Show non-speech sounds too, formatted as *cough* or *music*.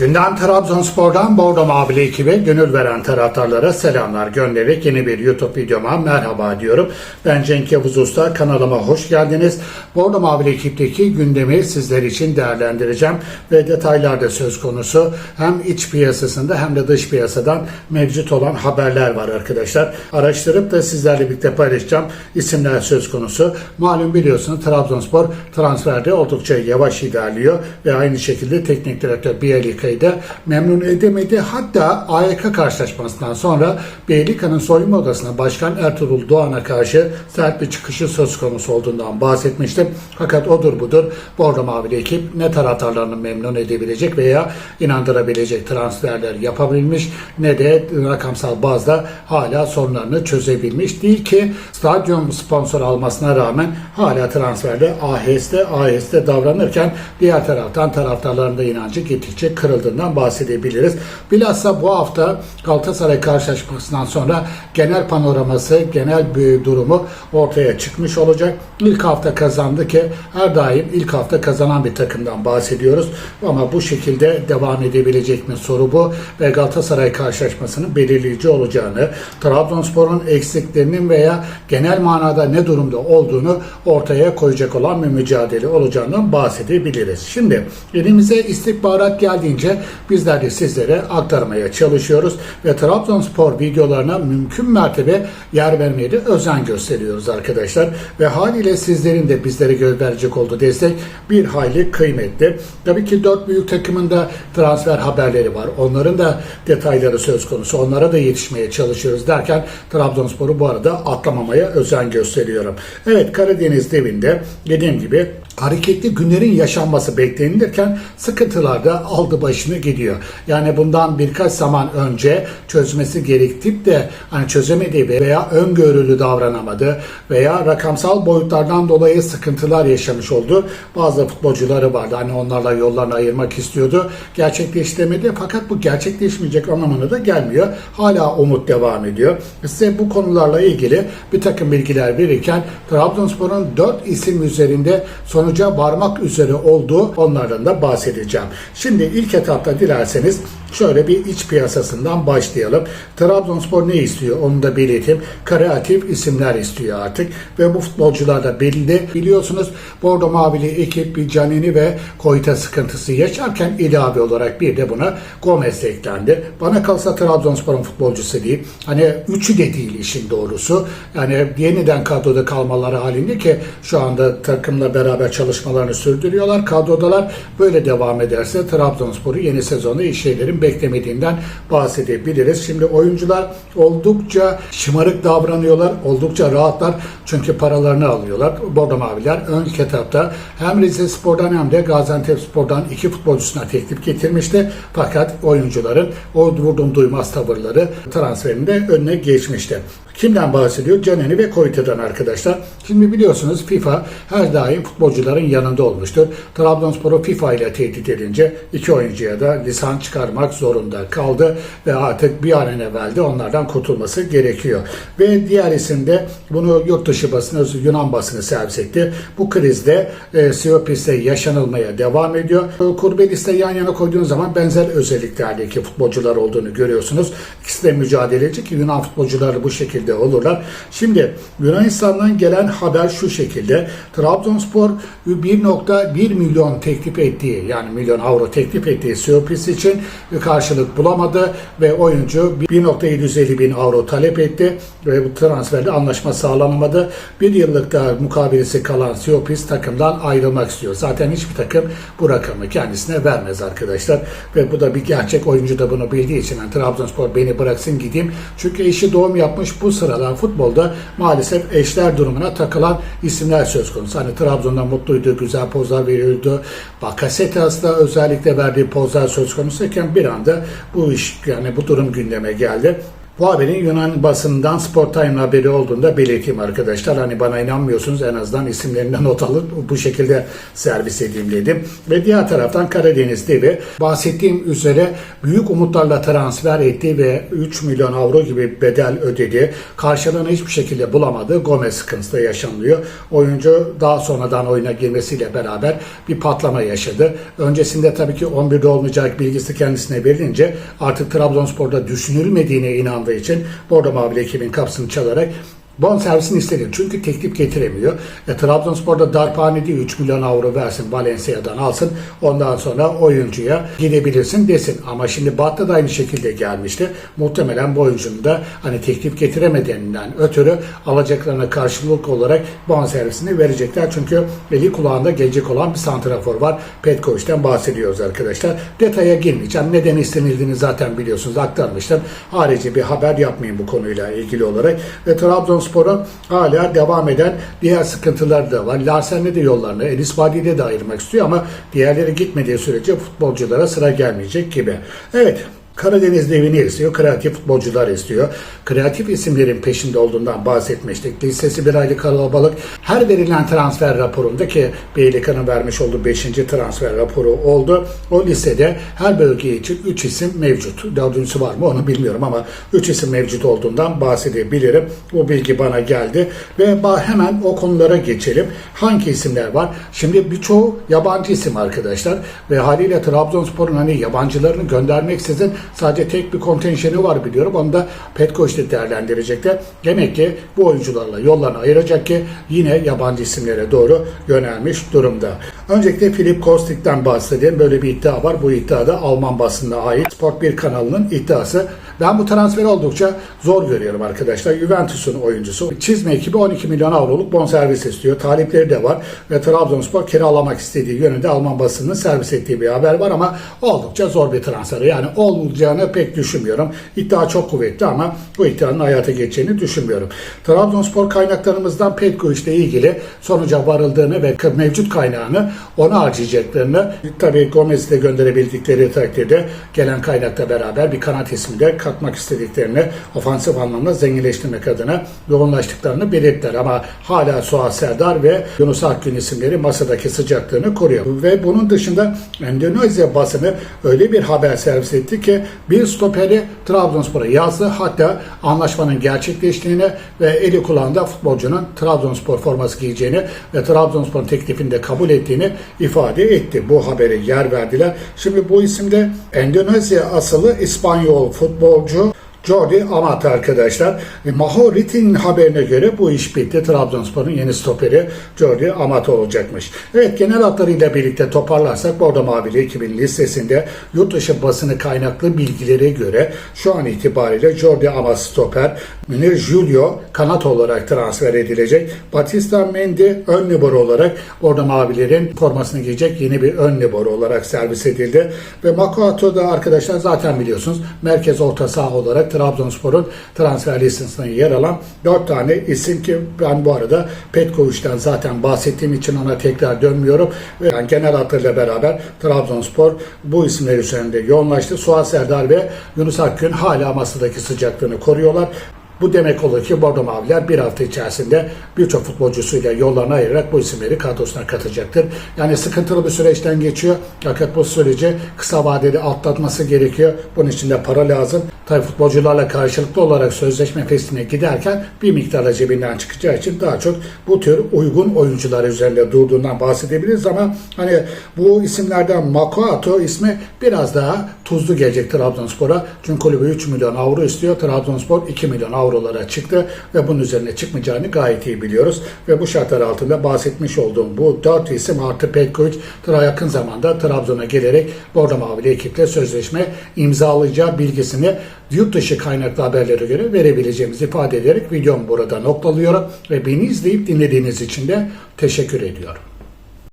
Gündem Trabzonspor'dan Bordo Mavili ekibe gönül veren taraftarlara selamlar göndererek yeni bir YouTube videoma merhaba diyorum. Ben Cenk Yavuz Usta kanalıma hoş geldiniz. Bordo Mavili ekipteki gündemi sizler için değerlendireceğim ve detaylarda söz konusu hem iç piyasasında hem de dış piyasadan mevcut olan haberler var arkadaşlar. Araştırıp da sizlerle birlikte paylaşacağım isimler söz konusu. Malum biliyorsunuz Trabzonspor transferde oldukça yavaş ilerliyor ve aynı şekilde teknik direktör Da memnun edemedi. Hatta AYK karşılaşmasından sonra Bielika'nın soyunma odasına Başkan Ertuğrul Doğan'a karşı sert bir çıkışı söz konusu olduğundan bahsetmiştim. Fakat odur budur Bordo Mavili ekip ne taraftarlarını memnun edebilecek veya inandırabilecek transferler yapabilmiş ne de rakamsal bazda hala sorunlarını çözebilmiş değil ki stadyum sponsor almasına rağmen hala transferde aheste aheste davranırken diğer taraftan taraftarların da inancı gittikçe kırıldığından bahsedebiliriz. Bilhassa bu hafta Galatasaray karşılaşmasından sonra genel panoraması, genel bir durumu ortaya çıkmış olacak. İlk hafta kazandı ki her daim ilk hafta kazanan bir takımdan bahsediyoruz. Ama bu şekilde devam edebilecek mi soru bu ve Galatasaray karşılaşmasının belirleyici olacağını, Trabzonspor'un eksiklerinin veya genel manada ne durumda olduğunu ortaya koyacak olan bir mücadele olacağından bahsedebiliriz. Şimdi elimize istihbarat geldiğince bizler de sizlere aktarmaya çalışıyoruz ve Trabzonspor videolarına mümkün mertebe yer vermeye de özen gösteriyoruz arkadaşlar. Ve haliyle sizlerin de bizlere gönderecek olduğu destek bir hayli kıymetli. Tabii ki dört büyük takımın da transfer haberleri var. Onların da detayları söz konusu. Onlara da yetişmeye çalışıyoruz derken Trabzonspor'u bu arada atlamamaya özen gösteriyorum. Evet Karadeniz devinde dediğim gibi hareketli günlerin yaşanması beklenilirken sıkıntılar da aldı başını gidiyor. Yani bundan birkaç zaman önce çözmesi gerektip de hani çözemediği veya öngörülü davranamadı veya rakamsal boyutlardan dolayı sıkıntılar yaşamış oldu. Bazı futbolcuları vardı hani onlarla yollarını ayırmak istiyordu. Gerçekleştiremedi fakat bu gerçekleşmeyecek anlamına da gelmiyor. Hala umut devam ediyor. Size bu konularla ilgili bir takım bilgiler verirken Trabzonspor'un 4 isim üzerinde sonuca varmak üzere olduğu onlardan da bahsedeceğim. Şimdi ilk etapta dilerseniz şöyle bir iç piyasasından başlayalım. Trabzonspor ne istiyor onu da belirteyim. Kreatif isimler istiyor artık ve bu futbolcular da belli. Biliyorsunuz Bordo Mavili ekip bir Canini ve Koyta sıkıntısı yaşarken ilave olarak bir de buna Gomez eklendi. Bana kalsa Trabzonspor'un futbolcusu değil. Hani üçü de değil işin doğrusu. Yani yeniden kadroda kalmaları halinde ki şu anda takımla beraber çalışmalarını sürdürüyorlar. Kadrodalar böyle devam ederse Trabzonspor'u yeni sezonda iyi şeylerin beklemediğinden bahsedebiliriz. Şimdi oyuncular oldukça şımarık davranıyorlar. Oldukça rahatlar. Çünkü paralarını alıyorlar. Bordo Maviler ön etapta hem Rize Spor'dan hem de Gaziantep Spor'dan iki futbolcusuna teklif getirmişti. Fakat oyuncuların o vurdum duymaz tavırları transferinde önüne geçmişti. Kimden bahsediyor? Caneni ve Koyta'dan arkadaşlar. Şimdi biliyorsunuz FIFA her daim futbolcuların yanında olmuştur. Trabzonspor'u FIFA ile tehdit edince iki oyuncuya da lisan çıkarmak zorunda kaldı ve artık bir an evvel de onlardan kurtulması gerekiyor. Ve diğer isim de bunu yurt dışı basını, Yunan basını servis etti. Bu krizde e, Siopis'te yaşanılmaya devam ediyor. Kurbelis'te yan yana koyduğunuz zaman benzer özelliklerdeki futbolcular olduğunu görüyorsunuz. İkisi de mücadeleci ki Yunan futbolcuları bu şekilde olurlar. Şimdi Yunanistan'dan gelen haber şu şekilde. Trabzonspor 1.1 milyon teklif ettiği yani milyon avro teklif ettiği Siopis için karşılık bulamadı ve oyuncu 1.750 bin avro talep etti ve bu transferde anlaşma sağlanamadı. Bir yıllık da mukabelesi kalan Siopis takımdan ayrılmak istiyor. Zaten hiçbir takım bu rakamı kendisine vermez arkadaşlar. Ve bu da bir gerçek oyuncu da bunu bildiği için yani Trabzonspor beni bıraksın gideyim. Çünkü eşi doğum yapmış bu sıralar futbolda maalesef eşler durumuna takılan isimler söz konusu. Hani Trabzon'da mutluydu, güzel pozlar veriyordu. Bakasetas'ta özellikle verdiği pozlar söz konusuyken bir anda bu iş yani bu durum gündeme geldi. Bu haberin Yunan basından Sport Time haberi olduğunda belirteyim arkadaşlar. Hani bana inanmıyorsunuz en azından isimlerinden *laughs* not alın. Bu şekilde servis edeyim dedim. Ve diğer taraftan Karadeniz TV bahsettiğim üzere büyük umutlarla transfer etti ve 3 milyon avro gibi bedel ödedi. Karşılığını hiçbir şekilde bulamadı. Gomez sıkıntısı yaşanılıyor. Oyuncu daha sonradan oyuna girmesiyle beraber bir patlama yaşadı. Öncesinde tabii ki 11'de olmayacak bilgisi kendisine verilince artık Trabzonspor'da düşünülmediğine inandığı için Bordo Mavili ekibin kapısını çalarak Bon servisini istedi. Çünkü teklif getiremiyor. E, Trabzonspor'da darphane değil 3 milyon avro versin Valencia'dan alsın. Ondan sonra oyuncuya gidebilirsin desin. Ama şimdi Bat'ta da aynı şekilde gelmişti. Muhtemelen bu oyuncunun da hani teklif getiremediğinden ötürü alacaklarına karşılık olarak bon servisini verecekler. Çünkü eli kulağında gelecek olan bir santrafor var. Petkovic'den bahsediyoruz arkadaşlar. Detaya girmeyeceğim. Neden istenildiğini zaten biliyorsunuz aktarmıştım. Harici bir haber yapmayın bu konuyla ilgili olarak. Ve Trabzonspor'un hala devam eden diğer sıkıntılar da var. Larsen'le de yollarını Enis Vadi'de de ayırmak istiyor ama diğerleri gitmediği sürece futbolculara sıra gelmeyecek gibi. Evet Karadeniz devini istiyor, kreatif futbolcular istiyor. Kreatif isimlerin peşinde olduğundan bahsetmiştik. Listesi bir aylık kalabalık. Her verilen transfer raporunda ki Beylikan'ın vermiş olduğu 5. transfer raporu oldu. O listede her bölge için 3 isim mevcut. Dördüncüsü var mı onu bilmiyorum ama 3 isim mevcut olduğundan bahsedebilirim. Bu bilgi bana geldi ve hemen o konulara geçelim. Hangi isimler var? Şimdi birçoğu yabancı isim arkadaşlar ve haliyle Trabzonspor'un hani yabancılarını göndermeksizin sadece tek bir kontenjeni var biliyorum. Onu da Petkovic değerlendirecekler. Demek ki bu oyuncularla yollarını ayıracak ki yine yabancı isimlere doğru yönelmiş durumda. Öncelikle Filip Kostik'ten bahsedeyim. Böyle bir iddia var. Bu iddia da Alman basınına ait Sport 1 kanalının iddiası. Ben bu transferi oldukça zor görüyorum arkadaşlar. Juventus'un oyuncusu. Çizme ekibi 12 milyon avroluk bonservis istiyor. Talipleri de var ve Trabzonspor kiralamak istediği yönünde Alman basınının servis ettiği bir haber var ama oldukça zor bir transfer. Yani olmayacağını pek düşünmüyorum. İddia çok kuvvetli ama bu iddianın hayata geçeceğini düşünmüyorum. Trabzonspor kaynaklarımızdan Petkovic ile ilgili sonuca varıldığını ve mevcut kaynağını ona harcayacaklarını tabii Gomez'i de gönderebildikleri takdirde gelen kaynakla beraber bir kanat ismi de katmak istediklerini ofansif anlamda zenginleştirmek adına yoğunlaştıklarını belirttiler. Ama hala Suat Serdar ve Yunus Akgün isimleri masadaki sıcaklığını koruyor. Ve bunun dışında Endonezya basını öyle bir haber servis etti ki bir stoperi Trabzonspor'a yazdı. Hatta anlaşmanın gerçekleştiğini ve eli kulağında futbolcunun Trabzonspor forması giyeceğini ve Trabzonspor'un teklifini de kabul ettiğini ifade etti. Bu habere yer verdiler. Şimdi bu isimde Endonezya asılı İspanyol futbolcu Jordi Amat arkadaşlar. E, Maho Rit'in haberine göre bu iş bitti. Trabzonspor'un yeni stoperi Jordi Amat olacakmış. Evet genel hatlarıyla birlikte toparlarsak Bordo Mavili 2000 listesinde yurt dışı basını kaynaklı bilgilere göre şu an itibariyle Jordi Amat stoper, Münir Julio kanat olarak transfer edilecek. Batista Mendy ön libero olarak Bordo Mavilerin formasını giyecek yeni bir ön libero olarak servis edildi. Ve Makoato da arkadaşlar zaten biliyorsunuz merkez orta saha olarak Trabzonspor'un transfer listesinde yer alan 4 tane isim ki ben bu arada Petkovic'den zaten bahsettiğim için ona tekrar dönmüyorum. Yani genel hatlarıyla beraber Trabzonspor bu isimler üzerinde yoğunlaştı. Suat Serdar ve Yunus Akgün hala masadaki sıcaklığını koruyorlar. Bu demek olur ki Bordo Maviler bir hafta içerisinde birçok futbolcusuyla yollarını ayırarak bu isimleri kadrosuna katacaktır. Yani sıkıntılı bir süreçten geçiyor. Fakat bu süreci kısa vadeli atlatması gerekiyor. Bunun için de para lazım. Tabii futbolcularla karşılıklı olarak sözleşme fesline giderken bir miktarda cebinden çıkacağı için daha çok bu tür uygun oyuncular üzerinde durduğundan bahsedebiliriz ama hani bu isimlerden Makoato ismi biraz daha tuzlu gelecek Trabzonspor'a. Çünkü kulübü 3 milyon avro istiyor. Trabzonspor 2 milyon avrolara çıktı ve bunun üzerine çıkmayacağını gayet iyi biliyoruz. Ve bu şartlar altında bahsetmiş olduğum bu 4 isim artı Petkovic yakın zamanda Trabzon'a gelerek Bordo Mavili ekiple sözleşme imzalayacağı bilgisini yurt dışı kaynaklı haberlere göre verebileceğimizi ifade ederek videomu burada noktalıyorum ve beni izleyip dinlediğiniz için de teşekkür ediyorum.